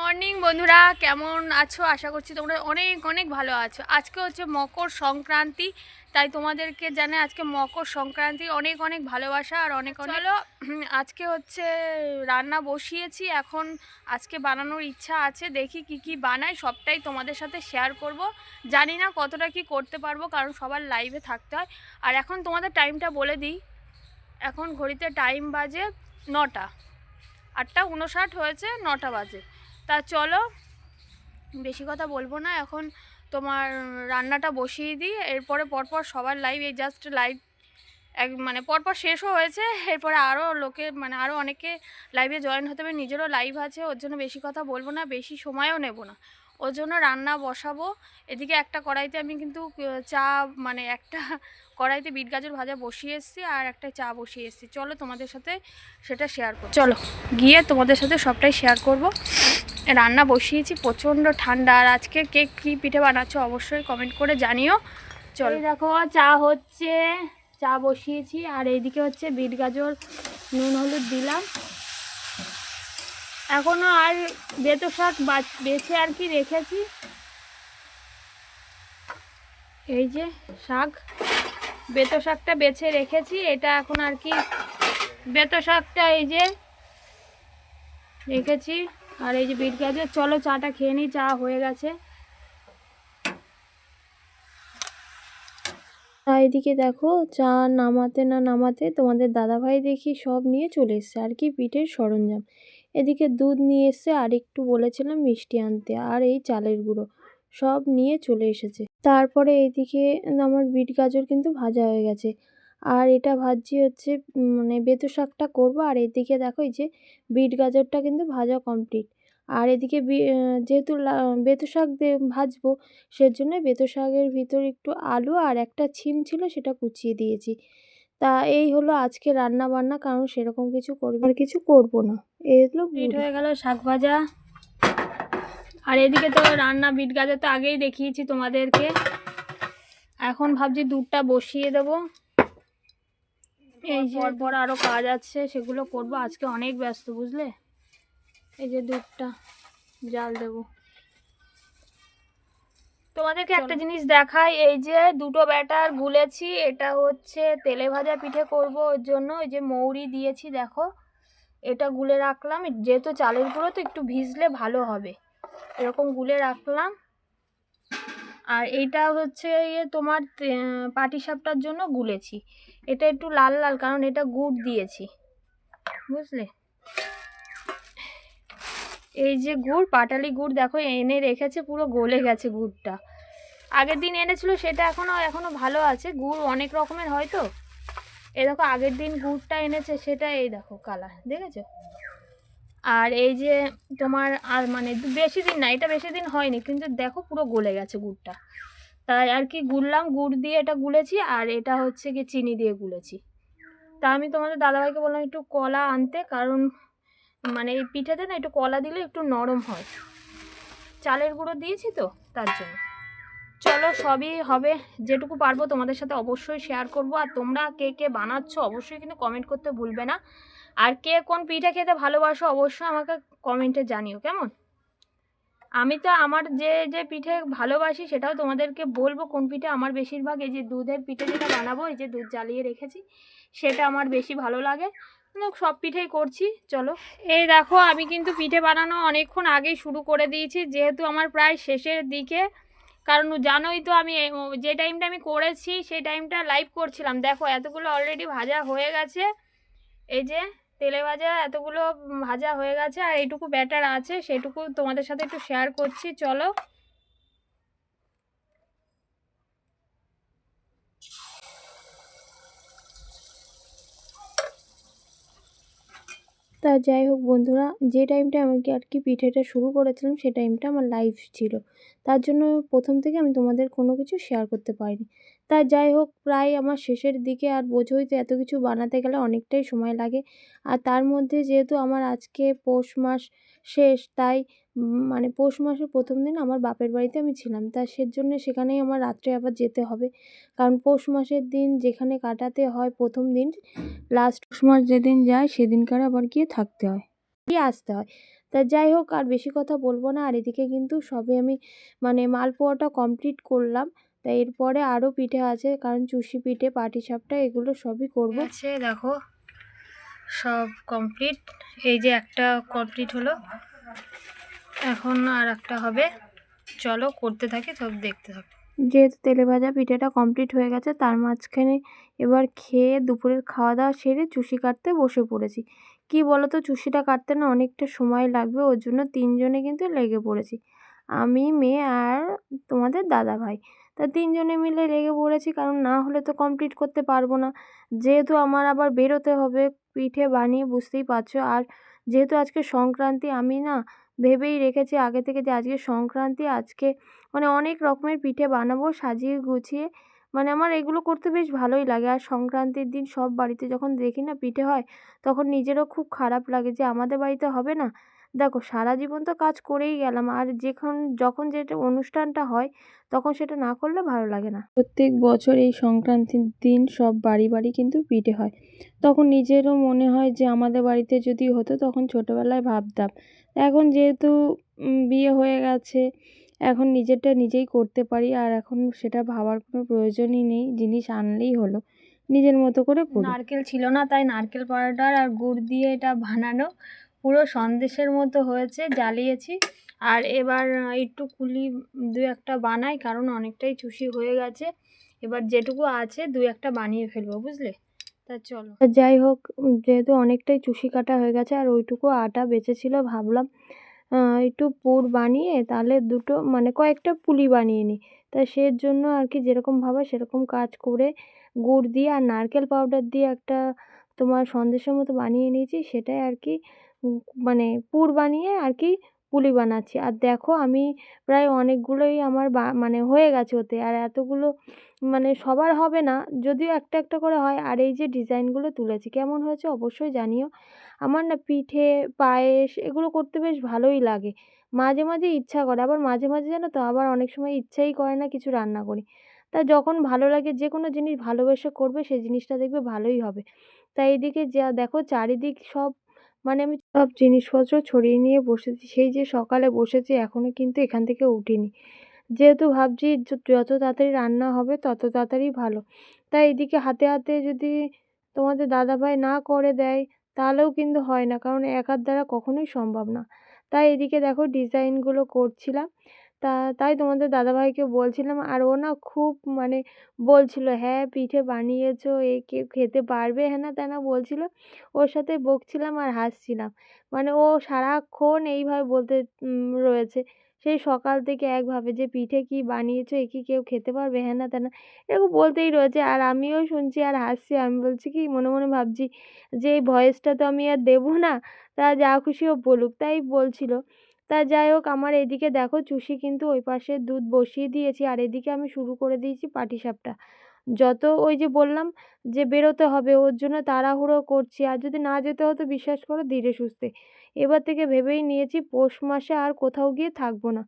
Morning বন্ধুরা। কেমন আছো? আশা করছি তোমরা অনেক অনেক ভালো আছো। আজকে হচ্ছে মকর সংক্রান্তি তাই তোমাদেরকে জানে আজকে মকর সংক্রান্তি। অনেক অনেক ভালোবাসা আর অনেক অনেক আজকে হচ্ছে রান্না বসিয়েছি। এখন আজকে বানানোর ইচ্ছা আছে। দেখি কি কি বানাই। সবটাই তোমাদের সাথে শেয়ার করব। জানি না কতটা কি করতে পারব কারণ সবার লাইভে থাকতে হয়। আর এখন তোমাদের টাইমটা বলে দিই। এখন ঘড়িতে টাইম বাজে নটা। আটটা উনষাট হয়েছে নটা বাজে। তা চলো, বেশি কথা বলব না, এখন তোমার রান্নাটা বসিয়ে দিই, এরপরে পরপর সবার লাইভ এই জাস্ট লাইভ এক মানে পরপর শেষও হয়েছে, এরপরে আরও লোকে মানে আরও অনেকে লাইভে জয়েন হতে হবে, নিজেরও লাইভ আছে, ওর জন্য বেশি কথা বলব না, বেশি সময়ও নেব না, ওর জন্য রান্না বসাবো, এদিকে একটা কড়াইতে আমি কিন্তু চা মানে একটা কড়াইতে বিট গাজর ভাজা বসিয়ে এসেছি আর একটা চা বসিয়ে এসেছি। চলো তোমাদের সাথে সেটা শেয়ার করো। চলো, গিয়ে তোমাদের সাথে সবটাই শেয়ার করব। রান্না বসিয়েছি, প্রচণ্ড ঠান্ডা। আর আজকে কে কী পিঠে বানাচ্ছো অবশ্যই কমেন্ট করে জানিও। চলো। দেখো, চা হচ্ছে, চা বসিয়েছি। আর এইদিকে হচ্ছে বিট গাজর, নুন, হলুদ দিলাম। এখনও আর বেতো শাক বেছে আর কি রেখেছি। এই যে শাক। বেতো শাকটা বেছে রেখেছি, এটা এখন আর কি বেত শাকটা এই যে রেখেছি, আর এই যে বিট গাজর। চলো চাটা খেয়ে নিই চা হয়ে গেছে। এদিকে দেখো, চা নামাতে না নামাতে তোমাদের দাদাভাই দেখি সব নিয়ে চলে এসছে, আর কি পিঠের সরঞ্জাম। এদিকে দুধ নিয়ে এসছে, আর একটু বলেছিলাম মিষ্টি আনতে, আর এই চালের গুঁড়ো। সব নিয়ে চলে এসেছে। তারপরে এইদিকে আমার বিট গাজর কিন্তু ভাজা হয়ে গেছে। আর এটা ভাজছি হচ্ছে মানে বেতো শাকটা করব। আর এদিকে দেখো এই যে বিট গাজরটা কিন্তু ভাজা কমপ্লিট আর এদিকে বি- যেহেতু বেতো শাক দে- ভাজবো সেজন্য বেতো শাকের ভিতর একটু আলু আর একটা ছিম ছিল সেটা কুচিয়ে দিয়েছি। তা এই হলো আজকে রান্না বান্না কারণ সেরকম কিছু করব আর কিছু করব না। এই হলো বিট হয়ে গেল শাক ভাজা। আর এদিকে তো রান্না বিট গাজর তো আগেই দেখিয়েছি তোমাদেরকে। এখন ভাবছি দুধটা বসিয়ে দেবো। এই যে পর আরও কাজ আছে সেগুলো করব। আজকে অনেক ব্যস্ত বুঝলে? এই যে দুধটা জাল দেবো। তোমাদেরকে একটা জিনিস দেখাই এই যে দুটো ব্যাটার গুলেছি এটা হচ্ছে তেলে ভাজা পিঠে করব ওর জন্য। ওই যে মৌরি দিয়েছি দেখো। এটা গুলে রাখলাম। যেহেতু চালের গুঁড়ো তো একটু ভিজলে ভালো হবে। এরকম গুলে রাখলাম। আর এইটা হচ্ছে ইয়ে তোমার পাটিসাপটার জন্য গুলেছি। এটা একটু লাল লাল, কারণ এটা গুড় দিয়েছি। বুঝলে? এই যে গুড়, পাটালি গুড়, দেখো, এনে রেখেছে, পুরো গলে গেছে গুড়টা। আগের দিন এনেছিল, সেটা এখনও এখনও ভালো আছে। গুড় অনেক রকমের হয় তো? এই দেখো, আগের দিন গুড়টা এনেছে, সেটা এই দেখো, কালার, দেখেছ? আর এই যে তোমার আর মানে বেশি দিন না, এটা বেশি দিন হয়নি, কিন্তু দেখো পুরো গলে গেছে গুড়টা। তাই আর কি গুললাম গুড় দিয়ে এটা গুলেছি, আর এটা হচ্ছে কি চিনি দিয়ে গুলেছি। তা আমি তোমাদের দাদাভাইকে বললাম একটু কলা আনতে, কারণ মানে এই পিঠেতে না একটু কলা দিলে একটু নরম হয়। চালের গুঁড়ো দিয়েছি তো, তার জন্য। চলো, সবই হবে, যেটুকু পারব তোমাদের সাথে অবশ্যই শেয়ার করব। আর তোমরা কে কে বানাচ্ছো অবশ্যই কিন্তু কমেন্ট করতে ভুলবে না। আর কে কোন পিঠে খেতে ভালোবাসো অবশ্যই আমাকে কমেন্টে জানিও, কেমন? আমি তো আমার যে যে পিঠে ভালোবাসি সেটাও তোমাদেরকে বলব কোন পিঠে আমার বেশিরভাগ, এই যে দুধের পিঠে যেটা বানাবো, এই যে দুধ জ্বালিয়ে রেখেছি, সেটা আমার বেশি ভালো লাগে। সব পিঠেই করছি, চলো। এই দেখো, আমি কিন্তু পিঠে বানানো অনেকক্ষণ আগেই শুরু করে দিয়েছি, যেহেতু আমার প্রায় শেষের দিকে। কারণ জানোই তো আমি যে টাইমটা আমি করেছি, সেই টাইমটা লাইভ করছিলাম। দেখো, এতগুলো অলরেডি ভাজা হয়ে গেছে। এই যে তেলে ভাজা এতগুলো ভাজা হয়ে গেছে, আর এইটুকু ব্যাটার আছে সেটুকু তোমাদের সাথে একটু শেয়ার করছি, চলো। তা যাই হোক বন্ধুরা, যে টাইমটা আমাকে আর কি পিঠেটা শুরু করেছিলাম, সে টাইমটা আমার লাইভ ছিল। তার জন্য প্রথম থেকে আমি তোমাদের কোনো কিছু শেয়ার করতে পারিনি। তা যাই হোক, প্রায় আমার শেষের দিকে আর বোঝোই তো এত কিছু বানাতে গেলে অনেকটাই সময় লাগে। আর তার মধ্যে যেহেতু আমার আজকে পৌষ মাস শেষ, তাই মানে পৌষ মাসের প্রথম দিন আমার বাপের বাড়িতে আমি ছিলাম। তা সেজন্য সেখানেই আমার রাত্রে আবার যেতে হবে। কারণ পৌষ মাসের দিন যেখানে কাটাতে হয় প্রথম দিন লাস্ট পৌষ মাস যেদিন যায় সেদিনকার আবার গিয়ে থাকতে হয়, গিয়ে আসতে হয়। তা যাই হোক, আর বেশি কথা বলব না। আর এদিকে কিন্তু সবে আমি মানে মালপোয়াটা কমপ্লিট করলাম। তা এরপরে আরও পিঠে আছে কারণ চুষি পিঠে পাটিসাপটা এগুলো সবই করব। আছে দেখো সব কমপ্লিট এই যে একটা কমপ্লিট হলো। এখন আর একটা হবে। চলো করতে থাকি সব দেখতে থাকো। যেহেতু তেলে ভাজা পিঠেটা কমপ্লিট হয়ে গেছে তার মাঝখানে এবার খেয়ে দুপুরের খাওয়া দাওয়া সেরে চুষি কাটতে বসে পড়েছি। কি বলো তো চুষিটা কাটতে না অনেকটা সময় লাগবে ওর জন্য তিনজনে কিন্তু লেগে পড়েছি। আমি, মেয়ে আর তোমাদের দাদা ভাই। তা তিনজনে মিলে রেগে পড়েছি, কারণ না হলে তো কমপ্লিট করতে পারব না। যেহেতু আমার আবার বেরোতে হবে, পিঠে বানিয়ে বুঝতেই পারছ। আর যেহেতু আজকে সংক্রান্তি, আমি না ভেবেই রেখেছি আগে থেকে যে আজকে সংক্রান্তি, আজকে মানে অনেক রকমের পিঠে বানাবো, সাজিয়ে গুছিয়ে মানে আমার এগুলো করতে বেশ ভালোই লাগে। আর সংক্রান্তির দিন সব বাড়িতে যখন দেখি না পিঠে হয়, তখন নিজেরও খুব খারাপ লাগে যে আমাদের বাড়িতে হবে না। দেখো, সারা জীবন তো কাজ করেই গেলাম। আর যেখন, যখন যেটা অনুষ্ঠানটা হয়, তখন সেটা না করলে ভালো লাগে না। প্রত্যেক বছর এই সংক্রান্তির দিন সব বাড়ি বাড়ি কিন্তু পিঠে হয়। তখন নিজেরও মনে হয় যে আমাদের বাড়িতে যদি হতো, তখন ছোটোবেলায় ভাবতাম। এখন যেহেতু বিয়ে হয়ে গেছে এখন নিজেরটা নিজেই করতে পারি আর এখন সেটা ভাবার কোনো প্রয়োজনই নেই জিনিস আনলেই হলো। নিজের মতো করে নারকেল ছিল না তাই নারকেল পাউডার আর গুড় দিয়ে এটা বানানো পুরো সন্দেশের মতো হয়েছে জ্বালিয়েছি। আর এবার একটু কুলি দু একটা বানাই কারণ অনেকটাই চুষি হয়ে গেছে। এবার যেটুকু আছে দু একটা বানিয়ে ফেলব বুঝলে? তা চলো। যাই হোক যেহেতু অনেকটাই চুষি কাটা হয়ে গেছে আর ওইটুকু আটা বেঁচেছিল ভাবলাম একটু পুর বানিয়ে তাহলে দুটো মানে কয়েকটা পুলি বানিয়ে নিই। তা সের জন্য আর কি যেরকম ভাবা সেরকম কাজ করে গুড় দিয়ে আর নারকেল পাউডার দিয়ে একটা তোমার সন্দেশের মতো বানিয়ে নিয়েছি। সেটাই আর কি মানে পুর বানিয়ে আর কি পুলি বানাচ্ছি। আর দেখো আমি প্রায় অনেকগুলোই আমার বা মানে হয়ে গেছে ওতে। আর এতগুলো মানে সবার হবে না, যদিও একটা একটা করে হয়। আর এই যে ডিজাইনগুলো তুলেছি, কেমন হয়েছে অবশ্যই জানিও। আমার না পিঠে, পায়েস এগুলো করতে বেশ ভালোই লাগে। মাঝে মাঝে ইচ্ছা করে, আবার মাঝে মাঝে জানো তো, আবার অনেক সময় ইচ্ছাই করে না কিছু রান্না করি। তা যখন ভালো লাগে যে কোনো জিনিস ভালোবেসে করবে, সেই জিনিসটা দেখবে ভালোই হবে। তাই এদিকে যা, দেখো চারিদিক সব মানে আমি সব জিনিসপত্র ছড়িয়ে নিয়ে বসেছি। সেই যে সকালে বসেছি এখনও কিন্তু এখান থেকে উঠিনি। যেহেতু ভাবছি যত তাড়াতাড়ি রান্না হবে, তত তাড়াতাড়ি ভালো। তাই এদিকে হাতে হাতে যদি তোমাদের দাদাভাই না করে দেয় তাহলেও কিন্তু হয় না। কারণ একার দ্বারা কখনোই সম্ভব না। তাই এদিকে দেখো ডিজাইনগুলো করছিলাম। তা, তাই তোমাদের দাদাভাইকে বলছিলাম আর ও না খুব মানে বলছিল হ্যাঁ পিঠে বানিয়েছো, এ কেউ খেতে পারবে? হ্যানা ত্যানা বলছিল। ওর সাথে বকছিলাম আর হাসছিলাম। মানে ও সারাক্ষণ এইভাবে বলতে রয়েছে। সেই সকাল থেকে একভাবে যে, পিঠে কি বানিয়েছো, এ কি কেউ খেতে পারবে? হ্যানা ত্যানা এরকম বলতেই রয়েছে। আর আমিও শুনছি আর হাসছি। আমি বলছি কি, মনে মনে ভাবছি যে, এই ভয়েসটা তো আমি আর দেবো না। তা যা খুশি ও বলুক, তাই বলছিল। তা যাই হোক, আমার এদিকে দেখো চুষি কিন্তু ওই পাশে দুধ বসিয়ে দিয়েছি, আর এদিকে আমি শুরু করে দিয়েছি পাটিসাপটা যত ওই যে বললাম যে বেরোতে হবে, ওর জন্য তাড়াহুড়ো করছি, আর যদি না যেতে হতো বিশ্বাস করো ধীরে সুস্থে। এবার থেকে ভেবেই নিয়েছি পৌষ মাসে আর কোথাও গিয়ে থাকব না।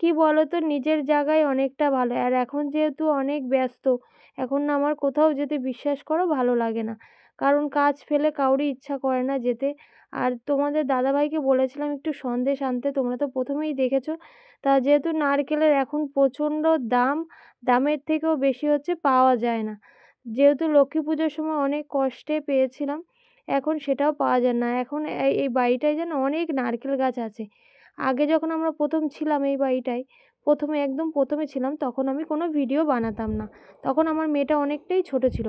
কি বলো তো নিজের জায়গায় অনেকটা ভালো, আর এখন যেহেতু অনেক ব্যস্ত, এখন না আমার কোথাও যেতে বিশ্বাস করো ভালো লাগে না। কারণ কাজ ফেলে কাউরই ইচ্ছা করে না যেতে। আর তোমাদের দাদাভাইকে বলেছিলাম একটু সন্দেশ আনতে, তোমরা তো প্রথমেই দেখেছ। তা যেহেতু নারকেলের এখন প্রচণ্ড দাম, দামের থেকেও বেশি হচ্ছে, পাওয়া যায় না। যেহেতু লক্ষ্মী পুজোর সময় অনেক কষ্টে পেয়েছিলাম, এখন সেটাও পাওয়া যায় না। এখন এই বাড়িটায় যেন অনেক নারকেল গাছ আছে। আগে যখন আমরা প্রথম ছিলাম এই বাড়িটায় প্রথমে একদম প্রথমে ছিলাম তখন আমি কোনো ভিডিও বানাতাম না। তখন আমার মেয়েটা অনেকটাই ছোট ছিল।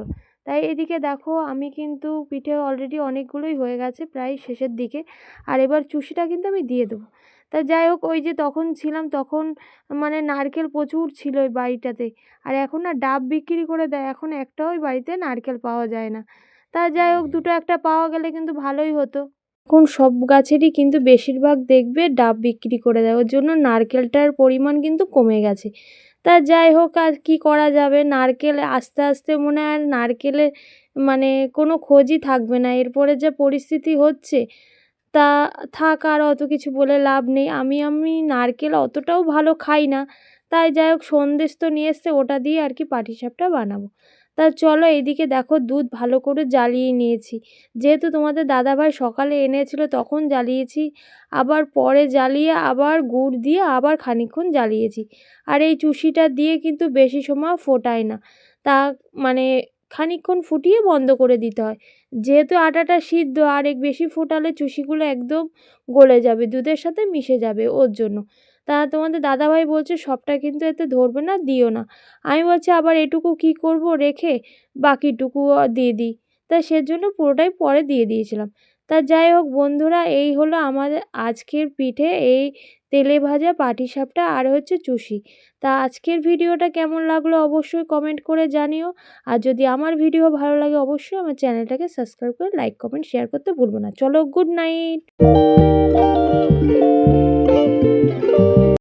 তাই এদিকে দেখো আমি কিন্তু পিঠে অলরেডি অনেকগুলোই হয়ে গেছে প্রায় শেষের দিকে। আর এবার চুষিটা কিন্তু আমি দিয়ে দেবো। তা যাই হোক ওই যে তখন ছিলাম তখন মানে নারকেল প্রচুর ছিল ওই বাড়িটাতে। আর এখন না ডাব বিক্রি করে দেয় এখন একটাও ওই বাড়িতে নারকেল পাওয়া যায় না। তা যাই হোক দুটো একটা পাওয়া গেলে কিন্তু ভালোই হতো। এখন সব গাছেরই কিন্তু বেশিরভাগ দেখবে ডাব বিক্রি করে দেয়। ওর জন্য নারকেলটার পরিমাণ কিন্তু কমে গেছে। তা যাই হোক, আর কি করা যাবে? নারকেল আস্তে আস্তে মনে হয় নারকেলের মানে কোনো খোঁজই থাকবে না। এরপরে যে পরিস্থিতি হচ্ছে, তা থাক আর অত কিছু বলে লাভ নেই। আমি আমি নারকেল অতটাও ভালো খাই না। তাই যাই হোক, সন্দেশ তো নিয়ে এসছে, ওটা দিয়ে আর কি পাটিসাপটা বানাবো। তা চলো এদিকে দেখো দুধ ভালো করে জ্বালিয়ে নিয়েছি। যেহেতু তোমাদের দাদাভাই সকালে এনেছিল তখন জ্বালিয়েছি, আবার পরে জ্বালিয়ে আবার গুড় দিয়ে আবার খানিকক্ষণ জ্বালিয়েছি। আর এই চুষিটা দিয়ে কিন্তু বেশি সময় ফোটায় না। তা মানে খানিকক্ষণ ফুটিয়ে বন্ধ করে দিতে হয়। যেহেতু আটাটা সিদ্ধ আর এক বেশি ফোটালে চুষিগুলো একদম গলে যাবে, দুধের সাথে মিশে যাবে ওর জন্য। তা তোমাদের দাদাভাই বলছে, সবটা কিন্তু এতে ধরবে না, দিও না। আমি বলছি, আবার এটুকু কি করব রেখে বাকিটুকু দিয়ে দিই। তা সেজন্য পুরোটাই পরে দিয়ে দিয়েছিলাম। তা যাই হোক বন্ধুরা, এই হলো আমাদের আজকের পিঠে এই তেলে ভাজা পাটিসাপটা আর হচ্ছে চুষি। তা আজকের ভিডিওটা কেমন লাগল অবশ্যই কমেন্ট করে জানিও। আর যদি আমার ভিডিও ভালো লাগে অবশ্যই আমার চ্যানেলটাকে সাবস্ক্রাইব করে, লাইক, কমেন্ট, শেয়ার করতে ভুলবো না। চলো, গুড নাইট! Música